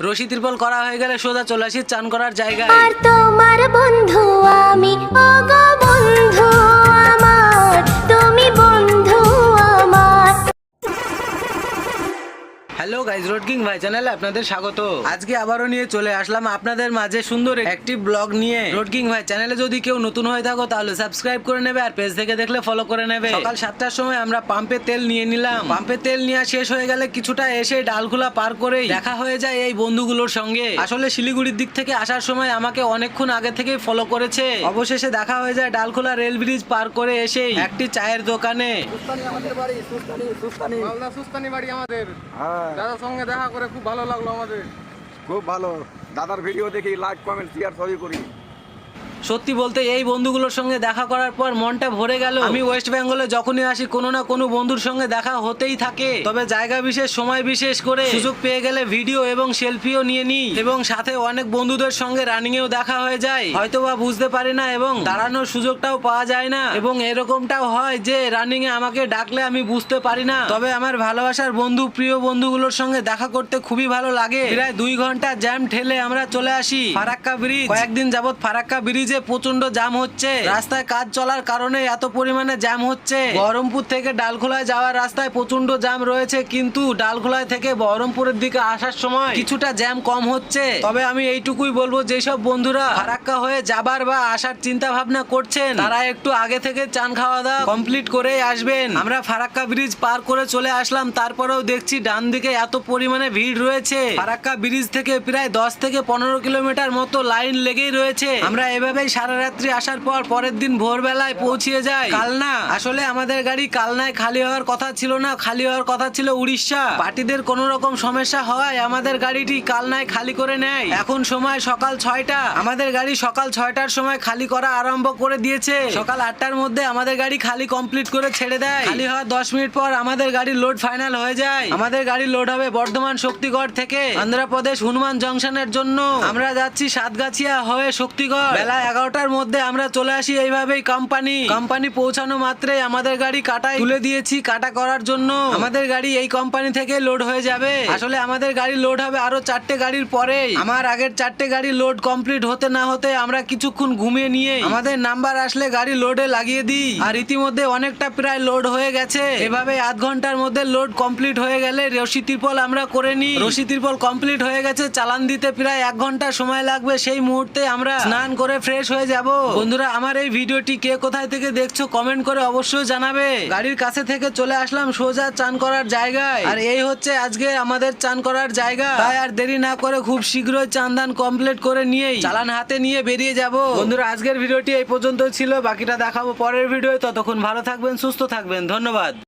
রশি ত্রিপল করা হয়ে গেলে সোজা চলে আসি চান করার জায়গায়। তোমার বন্ধু আমি হ্যালো গাইজ রোড কিং ভাই চ্যানেলে আপনাদের স্বাগত। আজকে আবারও নিয়ে চলে আসলাম আপনাদের মাঝে সুন্দর একটি ব্লগ নিয়ে। রোড কিং ভাই চ্যানেলে যদি কেউ নতুন হয়ে থাকো তাহলে সাবস্ক্রাইব করে নেবে আর পেজ থেকে দেখলে ফলো করে নেবে। সকাল সাতটার সময় আমরা পাম্পে তেল নিয়ে নিলাম। পাম্পে তেল নেওয়া শেষ হয়ে গেলে কিছুটা এসে ডালখোলা পার করেই দেখা হয়ে যায় এই বন্ধুগুলোর সঙ্গে। আসলে শিলিগুড়ির দিক থেকে আসার সময় আমাকে অনেকক্ষণ আগে থেকে ফলো করেছে। অবশেষে দেখা হয়ে যায় ডালখোলা রেল ব্রিজ পার করে এসেই একটি চায়ের দোকানে। আমাদের বাড়ি সুস্তানি সুস্তানি। সুস্তানি বাড়ি আমাদের। হ্যাঁ। দাদার সঙ্গে দেখা করে খুব ভালো লাগল আমাদের। খুব ভালো। দাদার ভিডিও দেখি লাইক কমেন্ট শেয়ার সবই করি। সত্যি বলতে এই বন্ধুগুলোর সঙ্গে দেখা করার পর মনটা ভরে গেল। আমি ওয়েস্ট বেঙ্গলে যখনই আসি, কোনো না কোনো বন্ধুর সঙ্গে দেখা হতেই থাকে। তবে জায়গা বিশেষ, সময় বিশেষ করে সুযোগ পেয়ে গেলে ভিডিও এবং সেলফিও নিয়ে নিই। এবং সাথে অনেক বন্ধুদের সঙ্গে রানিং এও দেখা হয়ে যায়। হয়তো বা বুঝতে পারি না এবং দাঁড়ানোর সুযোগটাও পাওয়া যায় না। এবং এরকমটাও হয় যে রানিং এ আমাকে ডাকলে আমি বুঝতে পারি না। তবে আমার ভালোবাসার বন্ধু, প্রিয় বন্ধুগুলোর সঙ্গে দেখা করতে খুবই ভালো লাগে। প্রায় দুই ঘণ্টা জ্যাম ঠেলে আমরা চলে আসি ফারাক্কা ব্রিজ। কয়েকদিন যাবত ফারাক্কা ব্রিজে প্রচণ্ড জ্যাম হচ্ছে। রাস্তায় কাজ চলার কারণে এত পরিমাণে জ্যাম হচ্ছে। বহরমপুর থেকে ডালখোলায় যাওয়ার রাস্তায় প্রচণ্ড জ্যাম রয়েছে, কিন্তু ডালখোলায় থেকে বহরমপুরের দিকে আসার সময় কিছুটা জ্যাম কম হচ্ছে। তবে আমি এইটুকুই বলব, যেসব বন্ধুরা ফারাক্কা হয়ে যাবার বা আসার চিন্তা ভাবনা করছেন, তারা একটু আগে থেকে চান খাওয়া দাওয়া কমপ্লিট করে আসবেন। আমরা ফারাক্কা ব্রিজ পার করে চলে আসলাম, তারপরেও দেখছি ডান দিকে এত পরিমাণে ভিড় রয়েছে। ফারাক্কা ব্রিজ থেকে প্রায় দশ থেকে পনেরো কিলোমিটার মতো লাইন লেগেই রয়েছে। আমরা এভাবেই সারা রাত্রি আসার পর পরের দিন ভোরবেলায় পৌঁছিয়ে যায়। কালনা? আসলে আমাদের গাড়ি কালনায় খালি হওয়ার কথা ছিল না, খালি হওয়ার কথা ছিল উড়িষ্যা। পার্টিদের কোন রকম সমস্যা হওয়ায় আমাদের গাড়িটি কালনায় খালি করে নেয়। এখন সময় সকাল ছয়টা। আমাদের গাড়ি সকাল ছয়টার সময় খালি করা আরম্ভ করে দিয়েছে। সকাল আটটার মধ্যে আমাদের গাড়ি খালি কমপ্লিট করে ছেড়ে দেয়। খালি হওয়ার দশ মিনিট পর আমাদের গাড়ির লোড ফাইনাল হয়ে যায়। আমাদের গাড়ি লোড হবে বর্ধমান শক্তিগড় থেকে। অন্ধ্রপ্রদেশ হনুমান জংশনের জন্য। আমরা যাচ্ছি সাতগাছিয়া হয়ে শক্তিগড়। বেলা এগারোটার মধ্যে আমরা চলে আসি এইভাবেই কোম্পানি কোম্পানি পৌঁছানো মাত্রই আমাদের গাড়ি কাটায় তুলে দিয়েছি কাটা করার জন্য। আমাদের গাড়ি এই কোম্পানি থেকে লোড হয়ে যাবে। আসলে আমাদের গাড়ি লোড হবে আরও চারটে গাড়ির পরে আমার আগের চারটে গাড়ি লোড কমপ্লিট হতে না হতে আমরা কিছুক্ষণ ঘুমিয়ে নিয়ে আমাদের নাম্বার আসলে গাড়ি লোডে লাগিয়ে দিই। আর ইতিমধ্যে অনেকটা প্রায় লোড হয়ে গেছে। এভাবে আধ ঘণ্টার মধ্যে লোড কমপ্লিট হয়ে গেলে রশি ত্রিপল আমরা করে নিই। রশি ত্রিপল কমপ্লিট হয়ে গেছে, চালান দিতে প্রায় এক ঘণ্টা সময় লাগবে। সেই মুহূর্তে আমরা স্নান করে ফ্রেশ হয়ে যাব। বন্ধুরা আমার এই ভিডিওটি কে কোথায় থেকে দেখছ কমেন্ট করে অবশ্যই জানাবে। গাড়ির কাছে থেকে চলে আসলাম সোজা চান করার জায়গায়। আর এই হচ্ছে আজকে আমাদের চান করার জায়গা। তাই আর দেরি না করে খুব শীঘ্রই চান দান কমপ্লিট করে নিয়েই চালান হাতে নিয়ে বেরিয়ে যাব। বন্ধুরা আজকের ভিডিওটি এই পর্যন্ত ছিল। বাকিটা দেখাবো পরের ভিডিও ততক্ষণ ভালো থাকবেন সুস্থ থাকবেন। ধন্যবাদ।